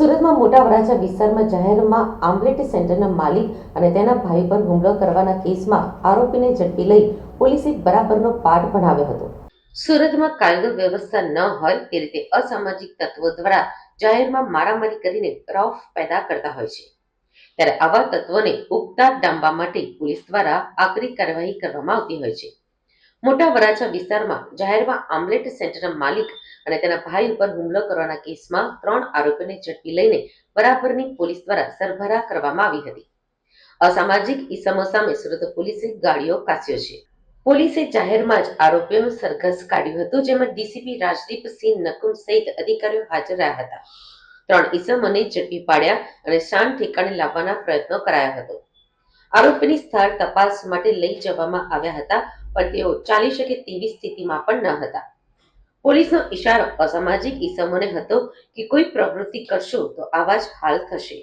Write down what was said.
સુરતમાં મોટા વરાછા વિસ્તારમાં જાહેરમાં આમલેટ સેન્ટરના માલિક અને તેના ભાઈ પર હુમલો કરવાના કેસમાં આરોપીને ઝડપી લઈ પોલીસે બરાબરનો પાઠ ભણાવ્યો હતો. સુરતમાં કાયદો વ્યવસ્થા ન હોય તે રીતે અસામાજિક તત્વો દ્વારા જાહેરમાં મારામારી કરીને રૌફ પેદા કરતા હોય છે. ત્યારે આવા તત્વોને ઉગતા ડામવા માટે પોલીસ દ્વારા આકરી કાર્યવાહી કરવામાં આવતી હોય છે. મોટા વરાછા વિસ્તારમાં જાહેરમાં આમલેટ સેન્ટરના માલિક અને તેના ભાઈ ઉપર હુમલો કરવાના કેસમાં ત્રણ આરોપીઓને ઝડપી લઈને બરાબરની પોલીસ દ્વારા સરભરા કરવામાં આવી હતી. અસામાજિક ઈસમો સામે સુરત પોલીસે ગાડીઓ કાસ્યો છે. પોલીસે જાહેરમાં જ આરોપીઓનું સરઘસ કાઢ્યું હતું, જેમાં ડીસીપી રાજદીપસિંહ નકુમ સહિત અધિકારીઓ હાજર રહ્યા હતા. ત્રણ ઈસમોને ઝડપી પાડ્યા અને શાંત ઠેકાણે લાવવાના પ્રયત્નો કરાયા હતો. આરોપીની સ્થળ તપાસ માટે લઈ જવામાં આવ્યા હતા પણ તેઓ ચાલી શકે તેવી સ્થિતિમાં પણ ન હતા. પોલીસનો ઇશારો અસામાજિક ઈસમોને હતો કે કોઈ પ્રવૃત્તિ કરશો તો આવા જ હાલ થશે.